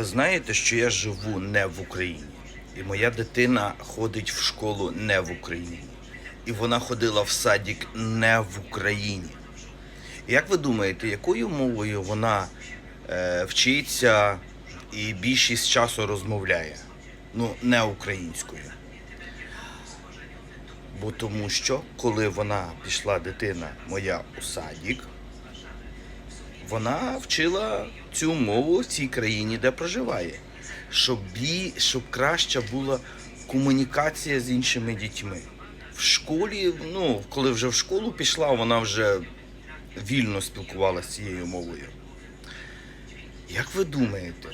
Ви знаєте, що я живу не в Україні, і моя дитина ходить в школу не в Україні. І вона ходила в садик не в Україні. Як ви думаєте, якою мовою вона е, вчиться і більшість часу розмовляє? Ну, не українською. Бо тому що, коли вона пішла дитина моя у садик, вона вчила цю мову в цій країні, де проживає, щоб, бі, щоб краща була комунікація з іншими дітьми. В школі, ну, коли вже в школу пішла, вона вже вільно спілкувалася цією мовою. Як ви думаєте,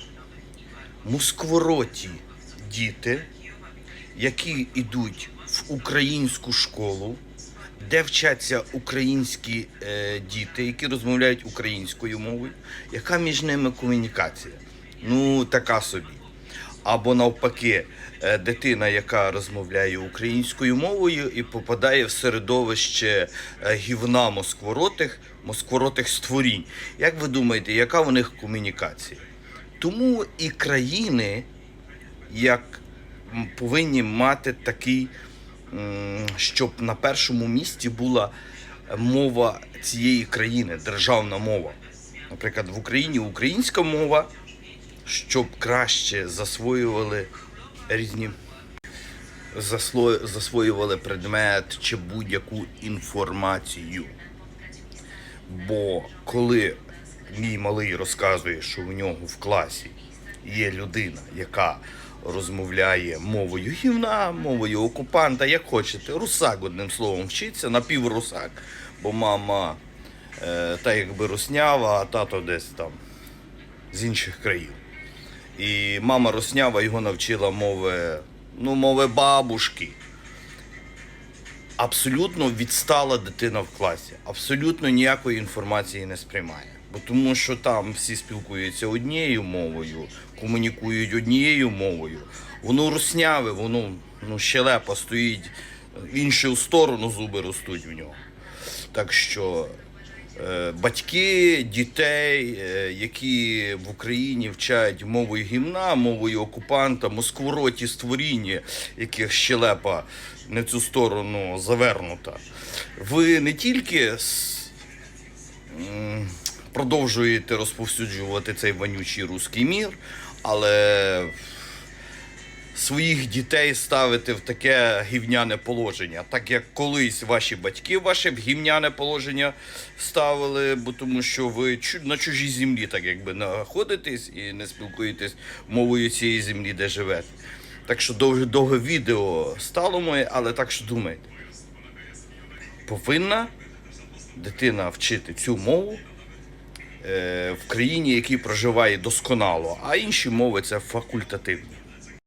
москвороті діти, які йдуть в українську школу, де вчаться українські е, діти, які розмовляють українською мовою, яка між ними комунікація? Ну, така собі. Або навпаки, е, дитина, яка розмовляє українською мовою і попадає в середовище е, гівна москворотих, москворотих створінь. Як ви думаєте, яка в них комунікація? Тому і країни, як повинні мати такий, щоб на першому місці була мова цієї країни, державна мова. Наприклад, в Україні українська мова, щоб краще засвоювали різні засвоювали предмет чи будь-яку інформацію. Бо коли мій малий розказує, що в нього в класі є людина, яка розмовляє мовою гівна, мовою окупанта, як хочете, русак, одним словом, вчиться, напіврусак, бо мама е, та якби руснява, а тато десь там з інших країн. І мама руснява його навчила мови, ну, мови бабушки абсолютно відстала дитина в класі, абсолютно ніякої інформації не сприймає. Бо тому що там всі спілкуються однією мовою, комунікують однією мовою. Воно русняве, воно ну, щелепа стоїть в іншу сторону, зуби ростуть в нього. Так що е, батьки дітей, е, які в Україні вчать мовою гімна, мовою окупанта, москвороті створіння, яких щелепа не цю сторону завернута. Ви не тільки продовжуєте розповсюджувати цей вонючий руський мір, але своїх дітей ставити в таке гівняне положення, так як колись ваші батьки ваше в гівняне положення ставили, бо тому що ви на чужій землі, так якби знаходитесь і не спілкуєтесь мовою цієї землі, де живете. Так що довге довге відео стало моє, але так що думайте. Повинна дитина вчити цю мову в країні, якій проживає досконало, а інші мови це факультативні.